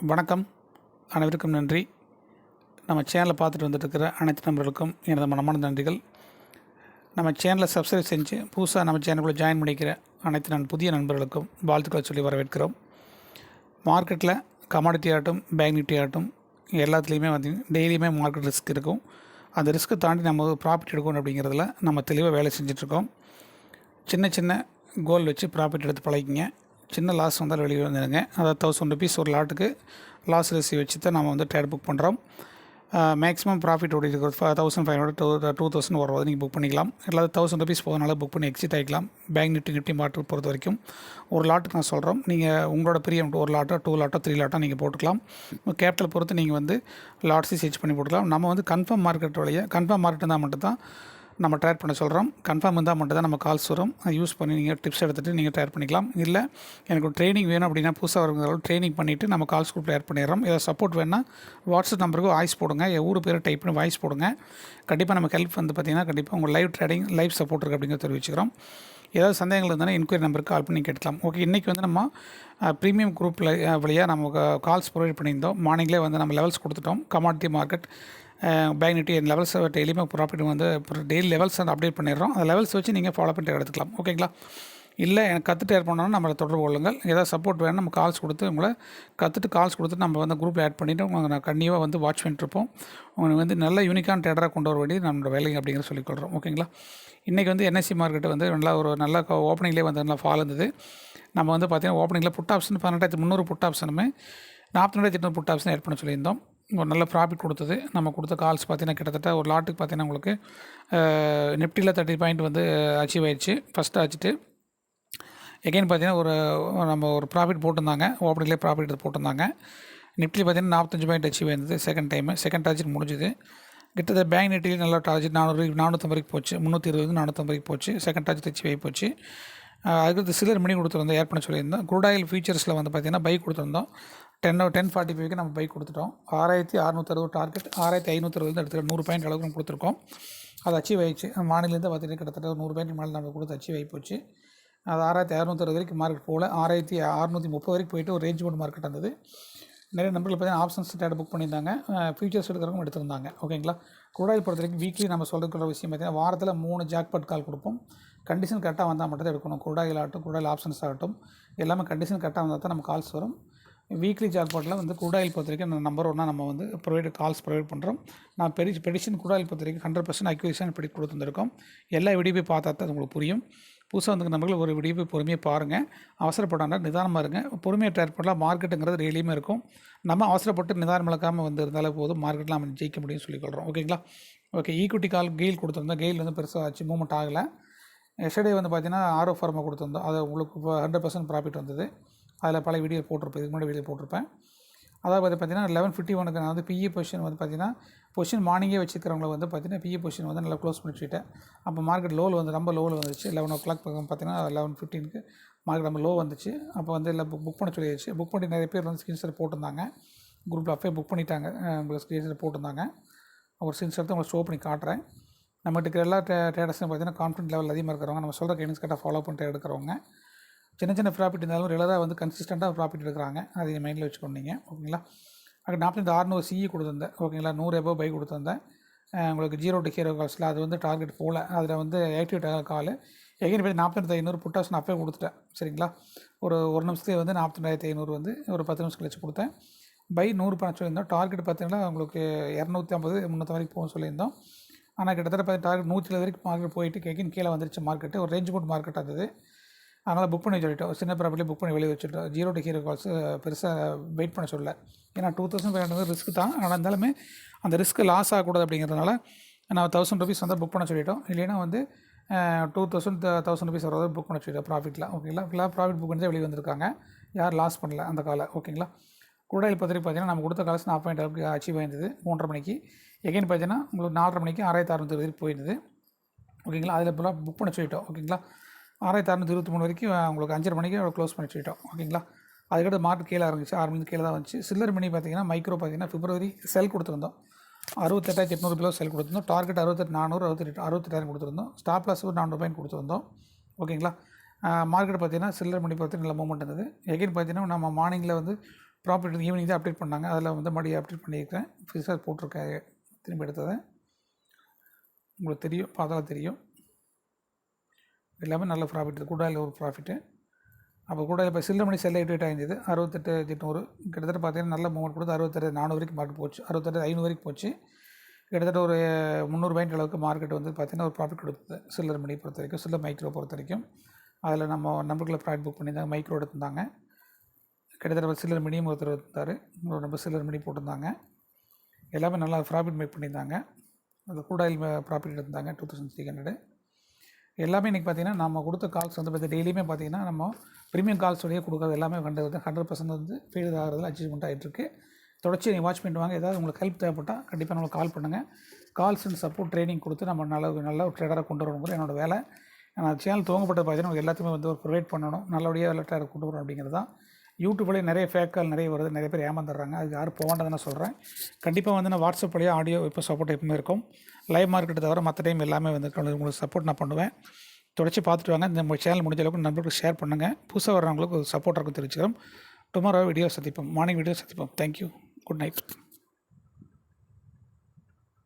வணக்கம். அனைவருக்கும் நன்றி. நம்ம சேனலை பார்த்துட்டு வந்துட்டு இருக்கிற அனைத்து நண்பர்களுக்கும் எனது மனமான நன்றிகள். நம்ம சேனலை சப்ஸ்கிரைப் செஞ்சு புதுசாக நம்ம சேனலுக்குள்ளே ஜாயின் பண்ணிக்கிற அனைத்து நன் புதிய நண்பர்களுக்கும் வாழ்த்துக்களை சொல்லி வரவேற்கிறோம். மார்க்கெட்டில் கமாடிட்டி ஆகட்டும் பேங்க் நிஃப்டி ஆகட்டும் எல்லாத்துலேயுமே வந்து டெய்லியுமே மார்க்கெட் ரிஸ்க் இருக்கும். அந்த ரிஸ்க்கை தாண்டி நம்ம ப்ராஃபிட் எடுக்கணும் அப்படிங்கிறதுல நம்ம தெளிவாக வேலை செஞ்சிட்ருக்கோம் சின்ன சின்ன கோல் வச்சு ப்ராஃபிட் எடுத்து பழகிங்க சின்ன லாஸ் வந்தால் வெளியே வந்துடுங்க. அதாவது தௌசண்ட் ருபீஸ் ஒரு லாட்டுக்கு லாஸ் ரெசி வச்சு தான் நம்ம வந்து ட்ரேட் புக் பண்ணுறோம் மேக்ஸிமம் ப்ராஃபிட் ஓடி இருக்கிறது thousand five hundred two two thousand வருவது நீங்கள் புக் பண்ணிக்கலாம். இல்லாத தௌசண்ட் ருபீஸ் போதனால புக் பண்ணி எக்ஸிட் ஆகிக்கலாம் பேங்க் நிஃப்டி நிஃப்டி மாட்டு பொறுத்த வரைக்கும். ஒரு லாட்டுக்கு நான் சொல்கிறோம் நீங்கள் உங்களோட பிரியம் ஒரு லாட்டோ டூ லாட்டோ த்ரீ லாட்டோ நீங்கள் போட்டுக்கலாம். கேபிட்டல் பொறுத்து நீங்கள் வந்து லாட்ஸி சர்ச் பண்ணி போட்டுக்கலாம். நம்ம வந்து கன்ஃபார்ம் மார்க்கெட் வழியாக கன்ஃபார்ம் மார்க்கெட் இருந்தால் மட்டும்தான் நம்ம ட்ரேட் பண்ண சொல்கிறோம் கன்ஃபார்ம் இருந்தால் மட்டும் தான் நம்ம கால்ஸ் வரும். அதை யூஸ் பண்ணி நீங்கள் டிப்ஸ் எடுத்துகிட்டு நீங்கள் ட்ரையர் பண்ணிக்கலாம். இல்லை எனக்கு ட்ரைனிங் வேணும் அப்படின்னா புதுசாக வரவங்களும் ட்ரைனிங் பண்ணிவிட்டு நம்ம கால்ஸ் குரூப்பில் ஆட் பண்ணிடுறோம். ஏதாவது சப்போர்ட் வேணால் வாட்ஸ்அப் நம்பருக்கு வாய்ஸ் போடுங்க. என் ஊர் பேர் டைப் பண்ணி வாய்ஸ் போடுங்க. கண்டிப்பாக நமக்கு ஹெல்ப் வந்து பார்த்தீங்கன்னா கண்டிப்பாக உங்கள் லைவ் ட்ரேடிங் லைவ் சப்போர்ட் இருக்குது அப்படிங்கிற தெரிவிச்சுக்கிறோம். ஏதாவது சந்தேகங்கள் இருந்தாலும் என்கொயரி நம்பருக்கு கால் பண்ணி கேட்கலாம் ஓகே இன்றைக்கி வந்து நம்ம ப்ரீமியம் குரூப்பில் வழியாக நம்ம கால்ஸ் ப்ரொவைட் பண்ணியிருந்தோம். மார்னிங்லேயே வந்து நம்ம லெவல்ஸ் கொடுத்துட்டோம். Commodity market bank Nifty levels டெய்லியுமே ப்ராஃபிட் வந்து டெய்லி லெவல்ஸ் வந்து அப்டேட் பண்ணிடுறோம். அந்த லெவல்ஸ் வச்சு நீங்கள் ஃபாலோ பண்ணிட்டு எடுத்துக்கலாம். ஓகேங்களா இல்லை எனக்கு கற்றுட்டு ஏர் பண்ணணும் நம்மளை தொடர்பு கொள்ளுங்கள். ஏதாவது சப்போர்ட் வேணும் நம்ம கால்ஸ் கொடுத்து உங்களை கற்றுட்டு கால்ஸ் கொடுத்து நம்ம வந்து குரூப்பில் ஆட் பண்ணிவிட்டு உங்களை நான் கண்டிப்பாக வந்து வாட்ச் பண்ணிட்டுருப்போம் உங்களுக்கு வந்து நல்ல யூனிக்கான ட்ரேடராக கொண்டு வர வேண்டியது நம்மளோட வேலை அப்படிங்கிற சொல்லிக்கொள்கிறோம் ஓகேங்களா இன்றைக்கி வந்து என்எஸ்சி மார்க்கெட் வந்து நல்லா ஒரு நல்ல ஓப்பனிங்லேயே வந்து நல்லா ஃபால் இருந்தது. நம்ம வந்து பார்த்தீங்கன்னா ஓப்பனிங்கில் புட் ஆப்ஷன் பன்னெண்டாயிரத்தி முந்நூறு புட் ஆப்ஷனுமே நாற்பத்தி எட்நூறு புட் ஆப்ஷன் ஆட் பண்ண சொல்லியிருந்தோம். ஒரு நல்ல ப்ராஃபிட் கொடுத்தது. நம்ம கொடுத்த கால்ஸ் பார்த்தீங்கன்னா கிட்டத்தட்ட ஒரு லாட்டுக்கு பார்த்தீங்கன்னா உங்களுக்கு நிஃப்டியில் தேர்ட்டி பாயிண்ட் வந்து அச்சீவ் ஆயிடுச்சு. ஃபஸ்ட்டு ஆச்சுட்டு எகைன் பார்த்தீங்கன்னா ஒரு நம்ம ஒரு ப்ராஃபிட் போட்டிருந்தாங்க. ஓப்பனிங்லேயே ப்ராஃபிட் எடுத்து போட்டிருந்தாங்க. நிஃப்டி பார்த்தீங்கன்னா நாற்பத்தஞ்சு பாயிண்ட் அச்சீவ் ஆயிருந்தது செகண்ட் டைமு செகண்ட் டார்ஜெட் முடிஞ்சுது. கிட்டத்தட்ட பேங்க் நிஃப்டியில் நல்லா டார்ஜெட் நானூறு நானூற்றம்பதுக்கு போச்சு. முந்நூற்றி இருபது நானூற்றம்பதுக்கு போச்சு. செகண்ட் டார்ஜெட் அச்சீவ் ஆகி போச்சு. அதுக்கு சிலர் மணி கொடுத்துருந்தோம் ஏர் பண்ண சொல்லியிருந்தோம். குரூடாயில் ஃபியூச்சர்ஸில் வந்து பார்த்திங்கன்னா பைக் கொடுத்துருந்தோம். டென் டென் ஃபார்ட்டி ஃபைவ்க்கு நம்ம பைக் கொடுத்துட்டோம். ஆறாயிரத்தி அறுநூத்தறுபது டார்கெட் ஆறாயிரத்தி ஐநூற்றறுபது எடுத்துக்கிட்டு நூறு பாயிண்ட் அளவுக்கு நம்ம கொடுத்துருக்கோம். அது அச்சீவ் ஆயிடுச்சு. மாநிலேருந்து பார்த்துட்டு கிட்டத்தட்ட ஒரு நூறு பாயிண்ட் மேலே நம்ம கொடுத்து அச்சீவ் ஆகி போச்சு. அது ஆறாயிரத்தி அறுநூத்தறுபது வரைக்கும் மார்க்கெட் போகல ஆறாயிரத்தி அறுநூற்றி முப்பது வரைக்கும் போயிட்டு ஒரு ரேஞ்ச் போர்டு மார்க்கெட் இருந்தது. நிறைய நம்பர்கள் பார்த்தீங்கன்னா ஆப்ஷன்ஸ் டேட் புக் பண்ணியிருந்தாங்க. ஃபியூச்சர்ஸ் எடுக்கிறவங்க எடுத்திருந்தாங்க. ஓகேங்களா குரூடாயில் பொறுத்த வரைக்கும் வீக்லி நம்ம சொல்லிருக்கிற விஷயம் பார்த்தீங்கன்னா வாரத்தில் மூணு ஜாக்பாட் கால் கொடுப்போம். கண்டிஷன் கரெக்டாக வந்தால் மட்டும் தான் எடுக்கணும். குரூடாயில் ஆகட்டும் குரூடாயில் ஆப்ஷன்ஸ் ஆகட்டும். எல்லாமே கண்டிஷன் கரெக்டாக வந்தால் தான் நம்ம கால்ஸ் வரும். வீக்லி ஜாக்பாட்டில் வந்து குடாயில் பொறுத்த வரைக்கும் நம்பர் ஒன்றா நம்ம வந்து ப்ரொவைட் கால்ஸ் ப்ரொவைட் பண்ணுறோம் நான் பெரி பெடிஷன் குடாயில் பத்திரிக்கை ஹண்ட்ரட் பர்சன்ட் அக்யூரேஷன் படி கொடுத்துருக்கோம் எல்லா வீடியோ பார்த்தா தான் உங்களுக்கு புரியும். புதுசாக வந்து நம்பர்கள் ஒரு விடிவு பொறுமையாக பாருங்கள் அவசரப்படாமல் நிதானமாக இருங்க. பொறுமையாக ட்ரேட் பண்ணலாம் மார்க்கெட்டுங்கிறது டெய்லியுமே இருக்கும். நம்ம அவசரப்பட்டு நிதானம் இழக்காமல் வந்து இருந்தாலே போதும் மார்க்கெட்டில் நம்ம ஜெயிக்க முடியும்னு சொல்லிக்கொள்கிறோம் ஓகேங்களா ஓகே ஈக்குட்டி கால் கெயில் கொடுத்துருந்தோம். கெயில் வந்து பெருசாக ஆச்சு. மூவ்மெண்ட் ஆகலை. எஸ்டர்டே வந்து பார்த்தீங்கன்னா ஆரோ ஃபார்மா கொடுத்துருந்தோம். அது உங்களுக்கு ஹண்ட்ரட் பர்சன்ட் ப்ராஃபிட் வந்தது. அதில் பல வீடியோ போட்டிருப்பேன். இதுக்கு முன்னாடி வீடியோ போட்டிருப்பேன். அதாவது வந்து பார்த்தீங்கன்னா லெவன் ஃபிஃப்டி ஒனுக்கு நான் வந்து பிஇ பொசிஷன் வந்து பார்த்தீங்கன்னா பொசிஷன் மார்னிங்கே வச்சுக்கிறவங்கள வந்து பார்த்தீங்கன்னா பிஇ பொசிஷன் வந்து நல்லா க்ளோஸ் பண்ணி வச்சுட்டேன் அப்போ மார்க்கெட் லோவில் வந்து ரொம்ப லோவில் வந்துச்சு லெவன் ஓ கிளாக் பக்கம் பார்த்தீங்கன்னா லெவன் ஃபிஃப்டீனுக்கு மார்க்கெட் நம்ம லோ வந்துச்சு. அப்போ வந்து எல்லாம் புக் பண்ண சொல்லிடுச்சு புக் பண்ணி நிறைய பேர் வந்து ஸ்க்ரீன்ஷாட் போட்டிருந்தாங்க. குரூப்பில் அப்பே புக் பண்ணிட்டாங்க. உங்களை ஸ்க்ரீன்ஷாட் போட்டிருந்தாங்க. ஒரு ஸ்க்ரீன்ஷாட் உங்களுக்கு ஷோ பண்ணி காட்டுறேன். நம்மகிட்ட இருக்கிற எல்லா டே டேட்டஸும் பார்த்தீங்கன்னா கான்ஃபிடன்ட் லெவல் அதிகமாக இருக்கிறவங்க நம்ம சொல்கிற கைடன்ஸ் கரெக்டாக ஃபாலோ பண்ணிட்டு எடுக்கிறவங்க சின்ன சின்ன ப்ராஃபிட் இருந்தாலும் ரெகுலராக வந்து கன்சிஸ்டண்ட்டாக ப்ராஃபிட் எடுக்கிறாங்க. அதை மைண்டில் வச்சுக்கொண்டீங்க. ஓகேங்களா அங்கே நாற்பத்தி ஆறுநூறு சிஇ கொடுத்துருந்தேன். ஓகேங்களா நூறு எபோ பை கொடுத்துருந்தேன். உங்களுக்கு ஜீரோ டு ஹீரோ கால்ஸில் அது வந்து டார்கெட் போகல அதில் வந்து ஆக்டிவேட் ஆக கால் எகைன் போய் நாற்பத்தி ஐநூறு புட்டாஸ் அப்பவே கொடுத்துட்டேன். சரிங்களா? ஒரு ஒரு நிமிஷத்துலேயே வந்து நாற்பத்தெண்டாயிரத்தி ஐநூறு வந்து ஒரு பத்து நிமிஷம் கழிச்சு கொடுத்தேன். பை நூறு பணம் சொல்லியிருந்தோம். டார்கெட் பார்த்தீங்கன்னா உங்களுக்கு இரநூத்தி ஐம்பது முந்நூற்றி வரைக்கும் போகும் சொல்லியிருந்தோம். ஆனால் கிட்டத்தட்ட பார்த்து டார்கெட் நூற்றி வரைக்கும் மார்க்கெட் போயிட்டு கேக்கின் கீழே வந்துருச்சு மார்க்கெட்டு ஒரு ரேஞ்ச் போட் மார்க்கெட் இருந்தது அதனால் புக் பண்ணி சொல்லிட்டோம். சின்ன ப்ராப்பர்ட்டிலே புக் பண்ணி வெளியே வச்சுட்டோம். ஜீரோ டு ஹீரோ கால்ஸ் பெருசாக வெயிட் பண்ண சொல்ல ஏன்னா two thousand five hundred risk தான். ஆனால் இருந்தாலுமே அந்த ரிஸ்க் லாஸ் ஆகக்கூடாது அப்படிங்கிறதுனால நான் தௌசண்ட் ருபீஸ் வந்து புக் பண்ண சொல்லிட்டோம். இல்லைன்னா வந்து டூ தௌசண்ட் தௌசண்ட் ருபீஸ் வரதை புக் பண்ண சொல்லிட்டோம் ப்ராஃபிட்டில் ஓகேங்களா ஃபுல்லாக ப்ராஃபிட் புக் பண்ணி வெளியே வந்திருக்காங்க. யார் லாஸ் பண்ணல அந்த காலை. ஓகேங்களா குடாயில் பத்திரிக்கை பார்த்தீங்கன்னா நம்ம கொடுத்த காலஸ் நான் பாயிண்ட் அளவுக்கு அச்சீவ் ஆயிருந்தது மூன்றரை மணிக்கு. எகைன் பார்த்தீங்கன்னா உங்களுக்கு நாலரை மணிக்கு ஆறாயிரத்து அறுநூறு போயிருந்தது. ஓகேங்களா அதில் ஃபுல்லாக புக் பண்ண சொல்லிட்டோம். ஓகேங்களா ஆறாயிரத்தி அறநூற்றி இருபத்தி மூணு வரைக்கும் உங்களுக்கு அஞ்சரை மணிக்கு க்ளோஸ் பண்ணி வச்சுக்கிட்டோம் ஓகேங்களா அதுக்கடுத்து மார்க் கீழே இறங்குச்சு. ஆறு மணிக்கு கீழே தான் வந்துச்சு. சில்லர் மணி பார்த்தீங்கன்னா மைக்ரோ பார்த்தீங்கன்னா பிப்ரவரி செல் கொடுத்துருந்தோம். அறுபத்தெட்டாயிரத்தி எட்நூறு கிலோ செல் கொடுத்துருந்தோம். டார்கெட் அறுபத்தெட்டு நானூறு அறுபத்தெட்டு அறுபத்தெட்டாயிரம் கொடுத்துருந்தோம். ஸ்டாப் லாஸ் ஒரு நானூறு கொடுத்துருந்தோம். ஓகேங்களா மார்க்கெட் பார்த்தீங்கன்னா சில்லர் மணி பார்த்தீங்கன்னா நல்ல மூவ்மெண்ட் இருந்தது. எகைன் பார்த்தீங்கன்னா நம்ம மார்னிங்கில் வந்து ப்ராப்பர்ட்டி ஈவினிங் தான் அப்டேட் பண்ணாங்க. அதில் வந்து மறுபடியும் அப்டேட் பண்ணியிருக்கேன் ஃபிஸாக போட்டிருக்கேன். திரும்பி எடுத்ததை. உங்களுக்கு தெரியும். பார்த்தாலும் தெரியும். எல்லாமே நல்ல ப்ராஃபிட் கூடாயில் ஒரு ப்ராஃபிட்டு அப்போ கூட இப்போ சில்லமணி செல்ல எட்டு ஆயிருந்தது அறுபத்தெட்டு எட்நூறு. கிட்டத்தட்ட பார்த்தீங்கன்னா நல்ல மூமெண்ட் கொடுத்து அறுபத்தெட்டு நானூறு வரைக்கும் மார்க்கெட் போச்சு. அறுபத்தெட்டு ஐநூறு வரைக்கும் போச்சு. கிட்டத்தட்ட ஒரு முந்நூறு பாயிண்ட் அளவுக்கு மார்க்கெட் வந்து பார்த்திங்கன்னா ஒரு ப்ராஃபிட் கொடுத்தது. சில்லர் மணி பொறுத்த வரைக்கும் சில்லர் மைக்ரோ பொறுத்த வரைக்கும். அதில் நம்ம நம்பர்களை ப்ராஃபிட் புக் பண்ணியிருந்தாங்க மைக்ரோ எடுத்திருந்தாங்க. கிட்டத்தட்ட சில்லர் மணியும் ஒருத்தர் இருந்தார் இன்னொரு நம்பர் சில்லர் மணி போட்டிருந்தாங்க. எல்லாமே நல்லா ப்ராஃபிட் மேக் பண்ணியிருந்தாங்க. அது கூடாயில் ப்ராஃபிட் எடுத்திருந்தாங்க. டூ தௌசண்ட் த்ரீ ஹண்ட்ரடு எல்லாமே இன்றைக்கி பார்த்தீங்கன்னா நம்ம கொடுத்த கால்ஸ் வந்து பார்த்து டெய்லியுமே பார்த்தீங்கன்னா நம்ம ப்ரீமியம் கால்ஸ் வழியாக கொடுக்குறது எல்லாமே வந்து ஹண்ட்ரட் பர்சன்ட் வந்து ஃபெயில் ஆகிறதுல அச்சீவ்மெண்ட் ஆகிட்டுருக்கு தொடர்ச்சி நீங்கள் வாட்ச் பண்ணிட்டு ஏதாவது உங்களுக்கு ஹெல்ப் தேவைப்பட்டால் கண்டிப்பாக நம்மளுக்கு கால் பண்ணுங்கள் கால்ஸ் அண்ட் சப்போர்ட் ட்ரைனிங் கொடுத்து நம்ம நல்ல நல்ல ஒரு ட்ரேடராக கொண்டு வரணுங்கிறது என்னோடய வேலை. நான் சேனல் துவங்கப்பட்டது பார்த்தீங்கன்னா எல்லாத்தையுமே வந்து ஒரு ப்ரொவைட் பண்ணணும். நல்லபடியாக நல்ல ட்ரேடர் கொண்டு வரணும் அப்படிங்கிறது தான் யூடியூப்லேயே நிறைய ஃபேக்கால் நிறைய வருது நிறைய பேர் ஏமாந்துடுறாங்க. அது யாரும் போக நான் சொல்கிறேன் கண்டிப்பாக வந்து நான் வாட்ஸ்அப் வழியாக ஆடியோ இப்போ சப்போர்ட் எப்பவுமே இருக்கும். லைவ் மார்க்கெட்டை தவிர மற்ற டைம் எல்லாமே வந்து உங்களுக்கு சப்போர்ட் நான் பண்ணுவேன். தொடர்ச்சி பார்த்துட்டு வாங்க. இந்த சேனல் முடிஞ்ச அளவுக்கு நண்பர்களுக்கு ஷேர் பண்ணுங்கள் புதுசாக வர்றவங்களுக்கு ஒரு சப்போர்ட் இருக்கும் தெரிவிச்சுக்கிறோம் டுமாரோ வீடியோ சந்திப்போம். மார்னிங் வீடியோ சந்திப்போம். Thank you good night